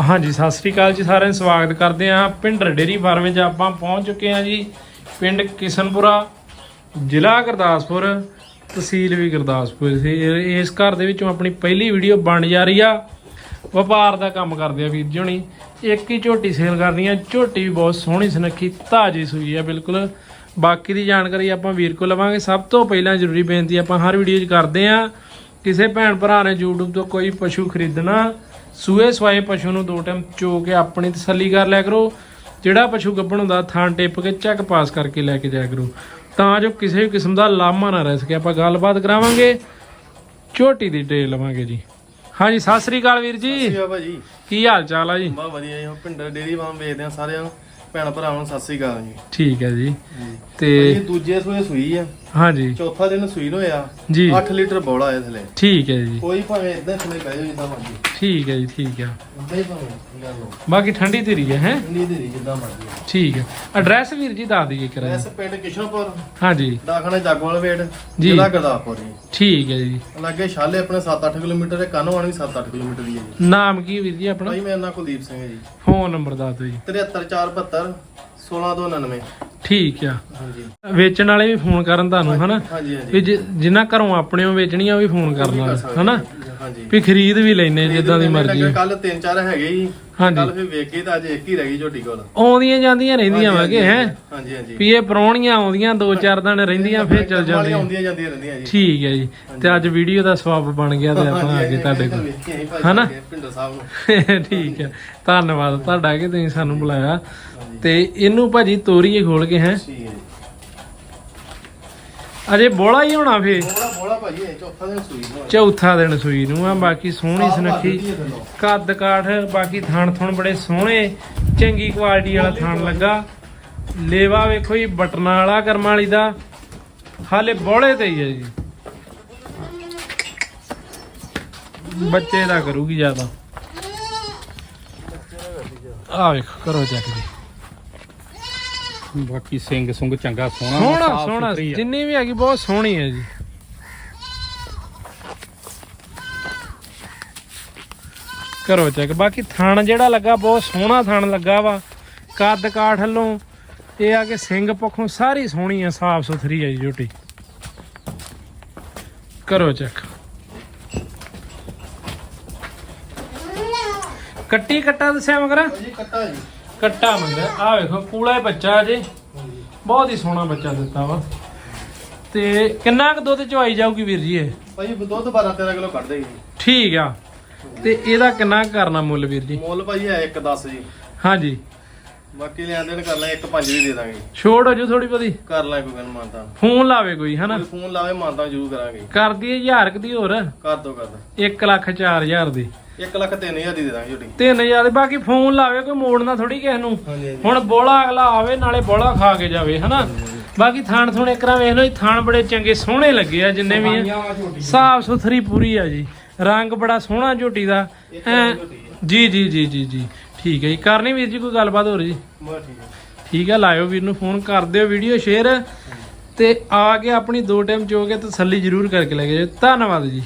ਹਾਂਜੀ, ਸਤਿ ਸ੍ਰੀ ਅਕਾਲ ਜੀ, ਸਾਰਿਆਂ ਨੂੰ ਸਵਾਗਤ ਕਰਦੇ ਹਾਂ। ਪਿੰਡ ਡੇਰੀ ਫਾਰਮ ਵਿੱਚ ਆਪਾਂ ਪਹੁੰਚ ਚੁੱਕੇ ਹਾਂ ਜੀ। ਪਿੰਡ ਕਿਸ਼ਨਪੁਰਾ, ਜ਼ਿਲ੍ਹਾ ਗੁਰਦਾਸਪੁਰ, ਤਹਿਸੀਲ ਵੀ ਗੁਰਦਾਸਪੁਰ ਸੀ। ਇਸ ਘਰ ਦੇ ਵਿੱਚੋਂ ਆਪਣੀ ਪਹਿਲੀ ਵੀਡੀਓ ਬਣ ਜਾ ਰਹੀ ਆ। ਵਪਾਰ ਦਾ ਕੰਮ ਕਰਦੇ ਆ ਵੀਰ ਜੀ ਹੁਣੀ। ਇੱਕ ਹੀ ਝੋਟੀ ਸੇਲ ਕਰਨੀ ਆ। ਝੋਟੀ ਵੀ ਬਹੁਤ ਸੋਹਣੀ, ਸੁਨੱਖੀ, ਤਾਜੀ ਸੂਈ ਆ, ਬਿਲਕੁਲ। ਬਾਕੀ ਦੀ ਜਾਣਕਾਰੀ ਆਪਾਂ ਵੀਰ ਕੋਲ ਲਵਾਂਗੇ। ਸਭ ਤੋਂ ਪਹਿਲਾਂ ਜ਼ਰੂਰੀ ਬੇਨਤੀ ਆਪਾਂ ਹਰ ਵੀਡੀਓ 'ਚ ਕਰਦੇ ਆ ਕਿਸੇ ਭੈਣ ਭਰਾ ਨੇ YouTube ਤੋਂ ਕੋਈ ਪਸ਼ੂ ਖਰੀਦਣਾ ਸੂਏ ਸਵਾਏ ਪਸ਼ੂ ਨੂੰ ਦੋ ਟਾਈਮ ਚੋ ਕੇ ਆਪਣੀ ਤਸੱਲੀ ਕਰ ਲਿਆ ਕਰੋ। ਜਿਹੜਾ ਪਸ਼ੂ ਗੱਭਣ ਹੁੰਦਾ ਥਾਂ ਟਿੱਪ ਕੇ ਚੈੱਕ ਪਾਸ ਕਰਕੇ ਲੈ ਕੇ ਜਾਇਆ ਕਰੋ। ਤਾਂ ਜੋ ਕਿਸੇ ਵੀ ਕਿਸਮ ਦਾ ਲਾਮਾ ਨਾ ਰਹਿ ਸਕੇ। ਆਪਾਂ ਗੱਲਬਾਤ ਕਰਾਵਾਂਗੇ। ਝੋਟੀ ਦੀ ਡੇਲ ਲਵਾਂਗੇ ਜੀ। ਹਾਂਜੀ ਸਤਿ ਸ੍ਰੀ ਅਕਾਲ ਵੀਰ ਜੀ। ਭਾਜੀ। ਕੀ ਹਾਲ ਚਾਲ ਆ ਜੀ? ਬਹੁਤ ਵਧੀਆ ਜੀ। ਪਿੰਡ ਡੇਰੀ ਫਾਰਮ ਵੇਚਦੇ ਆ ਸਾਰਿਆਂ ਨੂੰ। ਭੈਣ ਭਰਾਵਾਂ ਨੂੰ ਸਤਿ ਸ੍ਰੀ ਅਕਾਲ ਜੀ। ਠੀਕ ਹੈ ਜੀ। ਤੇ ਦੂਜੇ ਸੂਏ ਸੂਈ ਆ। ਹਾਂਜੀ। ਚੌਥਾ ਦਿਨ ਸੂਈ ਨੂੰ ਹੋਇਆ। ਜੀ। 8 ਲੀਟਰ ਬੋਲਾ ਆਇਆ ਥਲੇ। ਠੀਕ ਹੈ ਜੀ। ਕੋਈ ਭਾਵੇਂ ਇਦਾਂ ਥਲੇ ਬਹਿ ਜਾਓ ਜਿੱਦਾਂ ਮਰਜ਼ੀ। ਠੀਕ ਹੈ ਜੀ ਠੀਕ ਹੈ। ਉਦਾਂ ਹੀ ਭਾਵੇਂ ਕਰ ਲਓ ਬਾਕੀ ਠੰਡੀ ਧੀਰੀ ਹੈ ਹੈ? ਇੰਨੀ ਦੇਰੀ ਜਿੱਦਾਂ ਮਰਜ਼ੀ। ਠੀਕ ਹੈ। ਐਡਰੈਸ ਵੀਰ ਜੀ ਦੱਸ ਦਈਏ ਕਰਾਂ ਐਸ ਪਿੰਡ ਕਿਸ਼ਨਪੁਰ। ਹਾਂਜੀ। ਦਾਖਣਾ ਜਾਗੋਵਾਲ ਵੇੜ। ਜ਼ਿਲ੍ਹਾ ਗੁਰਦਾਸਪੁਰ ਜੀ। ਠੀਕ ਹੈ ਜੀ। ਲੱਗੇ ਛਾਲੇ ਆਪਣੇ 7-8 ਕਿਲੋਮੀਟਰ ਤੇ ਕਾਨੋਵਾਨ ਵੀ 7-8 ਕਿਲੋਮੀਟਰ ਦੀ ਹੈ ਜੀ। ਨਾਮ ਕੀ ਵੀਰ ਜੀ ਆਪਣਾ? ਭਾਈ ਮੇਰਾ ਨਾਮ ਕੁਲਦੀਪ ਸਿੰਘ ਹੈ ਜੀ। ਫੋਨ ਨੰਬਰ ਦੱਸ ਦਿਓ ਜੀ। 73472 16299 ਠੀਕ ਆ। ਹਾਂਜੀ। ਵੇਚਣ ਵਾਲੇ ਵੀ ਫੋਨ ਕਰਨ ਤੁਹਾਨੂੰ ਹਨਾ? ਹਾਂਜੀ ਵੀ ਜਿ- ਜਿਨ੍ਹਾਂ ਘਰੋਂ ਆਪਣੇ ਉਹ ਵੇਚਣੀਆਂ ਉਹ ਵੀ ਫੋਨ ਕਰਨਾ ਹਨਾ? ਹਾਂਜੀ। ਵੀ ਖਰੀਦ ਵੀ ਲੈਨੇ ਜਿੱਦਾਂ ਦੀ ਮਰਜ਼ੀ। ਕੱਲ ਤਿੰਨ ਚਾਰ ਹੈਗੇ ਜੀ। ਹਾਂਜੀ। ਕੱਲ ਫਿਰ ਵੇਖ ਕੇ ਤਾਂ ਅੱਜ ਇੱਕ ਹੀ ਰਹਿ ਗਈ ਝੋਟੀ ਕੋਲ। ਆਉਂਦੀਆਂ ਜਾਂਦੀਆਂ ਰਹਿੰਦੀਆਂ ਵਾਗੇ ਹੈ? ਹਾਂਜੀ ਹਾਂਜੀ ਵੀ ਇਹ ਆਉਂਦੀਆਂ ਦੋ ਚਾਰ ਦਿਨ ਰਹਿੰਦੀਆਂ ਫਿਰ ਚਲ ਜਾਂਦੀਆਂ। ਆਉਂਦੀਆਂ ਜਾਂਦੀਆਂ ਰਹਿੰਦੀਆਂ ਜੀ। ਠੀਕ ਹੈ ਜੀ। ਤੇ ਅੱਜ ਵੀਡੀਓ ਦਾ ਸਵਾਬ ਬਣ ਗਿਆ ਤੇ ਆਪਾਂ ਗਏ ਤੁਹਾਡੇ ਕੋਲ। ਹਨਾ? ਹਨਾ ਪਿੰਡੋ ਸਾਹਿਬ ਨੂੰ। ਠੀਕ ਹੈ। ਧੰਨਵਾਦ। ਤੁਹਾਡਾ ਕਿ ਤੁਸੀਂ ਸਾਨੂੰ ਬੁਲਾਇਆ। ਤੇ ਇਹਨੂੰ ਭਾਜੀ ਤੋਰੀਏ ਖੋਲ ਕੇ ਹੈ? ਹੈ ਅਜੇ ਬੋਲਾ ਹੀ ਹੋਣਾ ਫੇ ਬੋਲਾ ਬੋਲਾ ਭਾਜੀ ਇਹ ਚੌਥਾ ਦਿਨ ਸੂਈ ਨੂੰ ਚੌਥਾ ਦਿਨ ਸੂਈ ਨੂੰ ਆ ਬਾਕੀ ਸੋਹਣੀ ਸੁਨੱਖੀ ਕੱਦ ਕਾਠ ਬਾਕੀ ਥਣ ਥਣ ਬੜੇ ਸੋਹਣੇ ਚੰਗੀ ਕੁਆਲਿਟੀ ਵਾਲਾ ਥਣ ਲੱਗਾ। ਲੇਵਾ ਵੇਖੋ ਜੀ ਬਟਨਾਂ ਵਾਲਾ ਕਰਮਾਂ ਵਾਲੀ ਦਾ। ਹਾਲੇ ਬੋਲੇ ਤੇ ਹੀ ਹੈ ਜੀ। ਬੱਚੇ ਦਾ ਕਰੂਗੀ ਜ਼ਿਆਦਾ। ਆ। ਵੇਖੋ ਕਰੋ ਚੱਕ ਜੀ। ਬਾਕੀ ਸਿੰਘ ਸੁੰਗ ਚੰਗਾ ਸੋਹਣਾ ਸੋਹਣਾ ਸਾਫ਼ ਸੋਹਣਾ ਸੁਥਰੀ ਆ। ਜਿੰਨੀ ਵੀ ਹੈਗੀ ਬਹੁਤ ਸੋਹਣੀ ਹੈ ਜੀ। ਕਰੋ ਚੈੱਕ। ਬਾਕੀ ਥਣ ਜਿਹੜਾ ਲੱਗਾ ਬਹੁਤ ਸੋਹਣਾ ਥਣ ਲੱਗਾ ਵਾ। ਕੱਦ ਕਾਠ ਵੱਲੋਂ ਇਹ ਆ ਕਿ ਸਿੰਘ ਪੱਖੋਂ ਸਾਰੀ ਸੋਹਣੀ ਆ ਸਾਫ਼ ਸੁਥਰੀ ਹੈ ਜੀ ਝੋਟੀ। ਕਰੋ ਚੈੱਕ। ਕੱਟੀ ਕੱਟਾ ਦੱਸਿਆ ਮਗਰ? ਭਾਜੀ ਕੱਟਾ ਜੀ। ਕੱਟਾ ਮੰਗਾ। ਆ ਵੇਖੋ ਕੂਲਾ ਬੱਚਾ ਜੇ। ਬਹੁਤ ਹੀ ਸੋਹਣਾ ਬੱਚਾ ਦਿੱਤਾ ਵਾ। ਤੇ ਕਿੰਨਾ ਕੁ ਦੁੱਧ ਚਵਾਈ ਜਾਊਗੀ ਵੀਰ ਜੀ ਇਹ? ਭਾਜੀ ਦੁੱਧ 12 13 ਕਿਲੋ ਕੱਢ ਦੇਗੀ। ਠੀਕ ਆ। ਤੇ ਇਹਦਾ ਕਿੰਨਾ ਕਰਨਾ ਮੁੱਲ ਵੀਰ ਜੀ? ਮੁੱਲ ਭਾਜੀ ਹੈ 1 10 ਜੀ। ਹਾਂਜੀ। ਬਾਕੀ ਲੈਣ ਦੇਣ ਕਰ ਲੈ 1 5 ਵੀ ਦੇ ਦਾਂਗੇ। ਛੋੜ ਹੋ ਜੂ ਥੋੜੀ ਬਹੁਤੀ। ਕਰ ਲੈ ਕੋਈ ਗੱਲ ਮਾਨਤਾ। ਫੋਨ ਲਾਵੇ ਕੋਈ ਹਨਾ? ਕੋਈ ਫੋਨ ਲਾਵੇ ਮਾਨਤਾ ਜ਼ਰੂਰ ਕਰਾਂਗੇ। ਕਰ ਦਈਏ ਹਜ਼ਾਰ ਕੁ ਦੀ ਹੋਰ। ਕਰ ਦੋ ਕਰ ਦੋ। 1 ਲੱਖ 4000 ਦੀ। 1 ਲੱਖ 3000 ਦੀ ਦੇ ਦਾਂਗੇ ਝੋਟੀ 3000 ਦੀ ਬਾਕੀ ਫੋਨ ਲਾਵੇ ਕੋਈ ਮੋੜਨਾ ਥੋੜੀ ਕਿਸੇ ਨੂੰ। ਹਾਂਜੀ ਹੁਣ ਬੋਲਾ ਅਗਲਾ ਆਵੇ ਨਾਲੇ ਬੋਲਾ ਖਾ ਕੇ ਜਾਵੇ ਹਨਾ? ਬਾਕੀ ਥਾਣ ਥੁਣ ਇਕਰਾ ਵੇਖ ਲਓ ਜੀ ਥਾਣ ਬੜੇ ਚੰਗੇ ਸੋਹਣੇ ਲੱਗੇ ਆ ਜਿੰਨੇ ਵੀ ਆ। ਸਾਫ਼ ਸੁਥਰੀ ਪੂਰੀ ਆ ਜੀ। ਰੰਗ ਬੜਾ ਸੋਹਣਾ ਝੋਟੀ ਦਾ। ਐਂ- ਜੀ ਜੀ ਜੀ ਜੀ ਜੀ। ਠੀਕ ਹੈ ਜੀ। ਕਰਨੀ ਵੀਰ ਜੀ ਕੋਈ ਗੱਲਬਾਤ ਹੋ ਰਹੀ ਜੀ? ਬਸ ਠੀਕ ਹੈ। ਠੀਕ ਹੈ ਲਾਇਓ ਵੀਰ ਨੂੰ ਫੋਨ ਕਰ ਦਿਓ ਵੀਡੀਓ ਸ਼ੇਅਰ। ਤੇ ਆ ਕੇ ਆਪਣੀ ਦੋ ਟਾਈਮ ਚੋ ਕੇ ਤਸੱਲੀ ਜ਼ਰੂਰ ਕਰਕੇ ਲੈ ਕੇ ਜਾਓ ਧੰਨਵਾਦ ਜੀ।